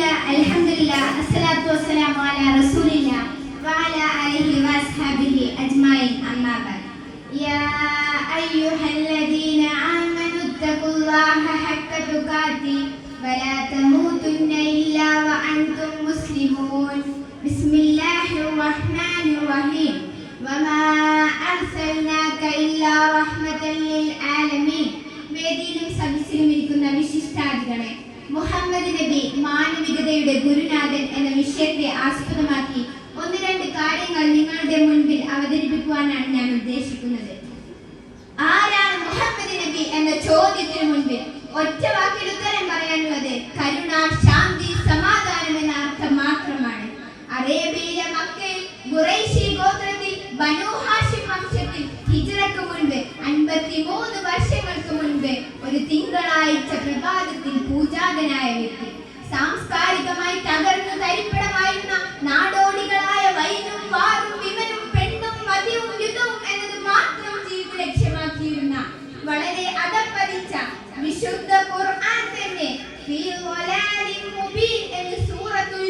ലഹ അൽഹംദുലില്ല അസ്സലാത്തു വസ്സലാമു അലാ റസൂലില്ല വഅല ആലിഹി വസ്ഹബിഹി അജ്മഈൻ അമ്മാ ബഅദ് യാ അയ്യുഹല്ലദീന ആമനു തഖുല്ലാഹ ഹഖ്ക തുഖാതി വലാ തമൂതുന്ന ഇല്ലാ വഅൻതും മുസ്ലിമൂൻ ബിസ്മില്ലാഹിർ റഹ്മാനിർ റഹീം വമാ അർസൽനാക ഇല്ലാ റഹ്മതൻ ലിൽ ആലമീൻ വേദിയിലും സദസ്സിലും ഇരിക്കുന്ന വിശിഷ്ടാതികളെ മുഹമ്മദ് നബി മാനവികതയുടെ ഗുരുനാഥൻ എന്ന വിഷയത്തെ ആസ്പദമാക്കി ഒന്ന് രണ്ട് കാര്യങ്ങൾ നിങ്ങളുടെ മുൻപിൽ അവതരിപ്പിക്കുവാനാണ് ഞാൻ ഉദ്ദേശിക്കുന്നത്. അൻപത്തിമൂന്ന് വർഷങ്ങൾക്ക് മുൻപ് ഒരു തിങ്കളാഴ്ച പ്രഭാതത്തിൽ പൂജാതനായ വ്യക്തി സാംസ്കാരികമായി തകർന്നു തരിപ്പണമായിരുന്ന നാടോടികളായ വൈനും വാറും വിമനും പെണ്ണും മതിയും യുദ്ധവും എന്നത് മാത്രം ജീവിത ലക്ഷ്യമാക്കിയിരുന്ന വളരെ അടപ്പതിച്ച വിശുദ്ധ ഖുർആൻ തന്നെ സൂറത്തുൽ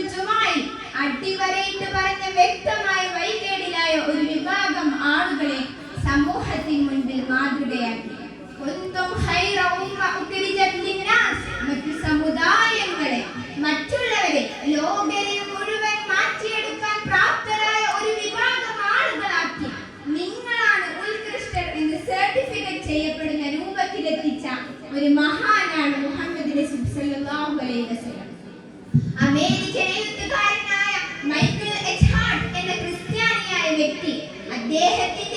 അടിവരയിട്ട് പറഞ്ഞ വ്യക്തമായ വൈകേടിലായ ഒരു വിഭാഗം ആളുകളെ സമൂഹത്തിന് മുൻപിൽ ഉഖ്രിജത് മറ്റു സമുദായങ്ങളെ മറ്റുള്ളവരെ ലോകരെ മുഴുവൻ മാറ്റിയെടുക്കാൻ പ്രാപ്തരായ ഒരു വിഭാഗം നിങ്ങളാണ് ഉത്കൃഷ്ടർ എന്ന് സർട്ടിഫിക്കറ്റ് ചെയ്യപ്പെടുന്ന രൂപത്തിലെത്തിച്ച ഒരു മഹാനാണ് മുഹമ്മദ് സല്ലല്ലാഹു അലൈഹി വസല്ലം. അമേരിക്കൻ എഴുത്തുകാരനായ മൈക്കിൾ എച്ച് ഹാർട്ട് എന്ന ക്രിസ്ത്യാനിയായ വ്യക്തി അദ്ദേഹത്തിന്റെ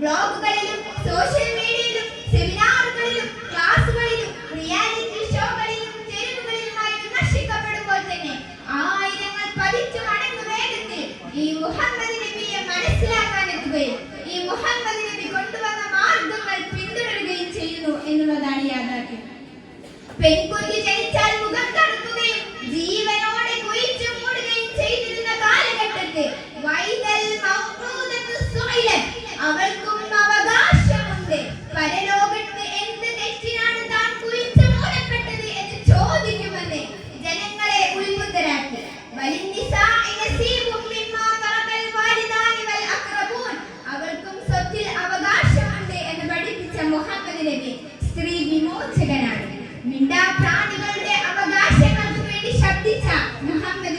ബ്ലോഗുകളിലും സോഷ്യൽ മീഡിയയിലും സെമിനാറുകളിലും ക്ലാസുകളിലും റിയാലിറ്റി ഷോകളിലും തെരുവുകളിലുമായി വിമർശിക്കപ്പെടുമ്പോൾ തന്നെ ആയിരങ്ങൾ പതിച്ചു മടങ്ങു വേഗത്തിൽ ഈ മുഹമ്മദ് നബിയെ മനസ്സിലാക്കാൻ എത്തുകയും ഈ മുഹമ്മദ് നബി കൊണ്ടുവന്ന മാർഗങ്ങൾ പിന്തുടരുകയും ചെയ്യുന്നു എന്നുള്ളതാണ് യാഥാർത്ഥ്യം. പെൺകുഞ്ഞ്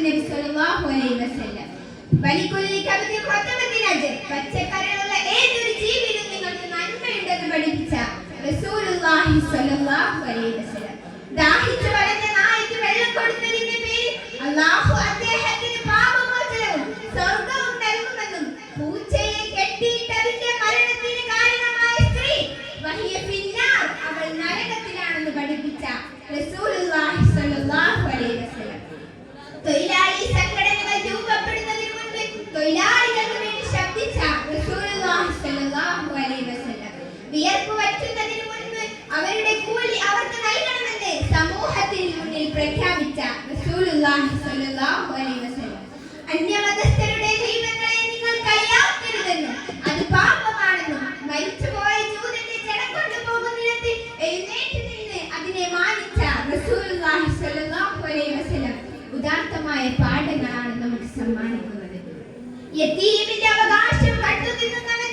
നബി സല്ലല്ലാഹു അലൈഹി വസല്ലം. വലിക്കുല്ലി കവിത പ്രഥമത്തിൽ അജർ പച്ചക്കറിയുള്ള ഏതൊരു ജീവിയിലും നിങ്ങൾക്ക് നന്മയുണ്ടെന്ന് പഠിപ്പിച്ച റസൂലുള്ളാഹി സ്വല്ലല്ലാഹു അലൈഹി വസല്ലം. ദാഹിച്ചു വിയർപ്പ് വറ്റുന്നതിന് മുൻപ് അവരുടെ കൂലി അവർക്ക് നൽകണമെന്ന് സമൂഹത്തിന് മുന്നിൽ പ്രഖ്യാപിച്ച അന്യമതസ്ഥരുടെ ദൈവങ്ങളെ നിങ്ങൾ കളിയാക്കരുതെന്നും അത് പാപമാണെന്നും മരിച്ചുപോയ ജൂതന്റെ ജടം കൊണ്ടുപോകുന്നിടത്ത് എഴുന്നേറ്റ് നിന്ന് അതിനെ മാനിച്ച ഉദാത്തമായ പാഠങ്ങളാണ് നമുക്ക് സമ്മാനിക്കുന്നത്. യതീമിന്റെ അവകാശം കട്ടുതിന്നുന്നവൻ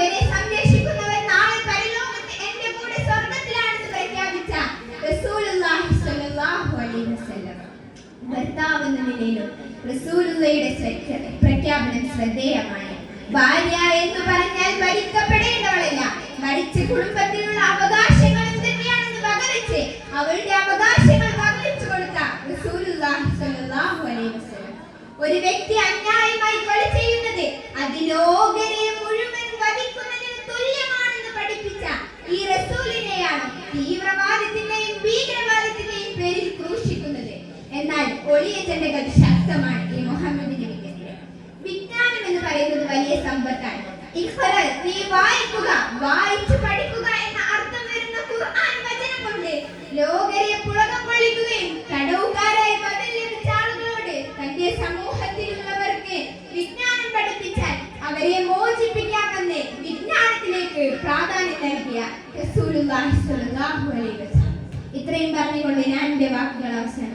അവരെ സംരക്ഷിക്കുന്നവൻ നാളെ പരലോകത്ത് എന്റെ കൂടെ സ്വർഗത്തിലാണെന്ന് പ്രഖ്യാപിച്ച റസൂലുള്ളാഹി സ്വല്ലല്ലാഹു അലൈഹി വസല്ലം. ഭർത്താവ് എന്ന നിലയിലും റസൂലുള്ളയുടെ പ്രഖ്യാപനം ശ്രദ്ധേയമാണ്. ഭാര്യ എന്ന് പറഞ്ഞാൽ ഭരിക്കപ്പെടേണ്ടവളല്ല മരിച്ച കുടുംബത്തിലുള്ള അവകാശങ്ങൾ തന്നെയാണെന്ന് വകവെച്ച് അവളുടെ അവകാശങ്ങൾ വകവെച്ചു കൊടുത്ത റസൂലുള്ളാഹി സ്വല്ലല്ലാഹു അലൈഹി വസല്ലം. ഒരു വ്യക്തി അന്യായമായി കൊല ചെയ്യുന്നത് അതിലോകരെ വലിയ ചെണ്ടകൾ ശക്തമാണ് ഈ മുഹമ്മദ് നബിക്കെതിരെ വിജ്ഞാനം എന്ന് പറയുന്നത് വലിയ സമ്പത്താണ്. നീ വായിക്കുക വായിച്ചു പഠിക്കുക എന്ന അർത്ഥം വരുന്ന ഖുർആൻ വചനം കൊണ്ട് ലോകരെ പുളകം കൊള്ളിക്കുകയും തടവുകാരായി മതം ലഭിച്ച ആളുകളോട് തന്റെ സമൂഹത്തിലുള്ളവർക്ക് വിജ്ഞാനം പഠിപ്പിച്ചാൽ അവരെ മോചിപ്പിക്കാമെന്ന് വിജ്ഞാനത്തിലേക്ക് പ്രാധാന്യം നൽകിയ റസൂലുള്ളാഹി സ്വല്ലല്ലാഹു അലൈഹി വസല്ലം. ഇത്രയും പറഞ്ഞുകൊണ്ട് ഞാൻ എന്റെ വാക്കുകൾ അവസാനം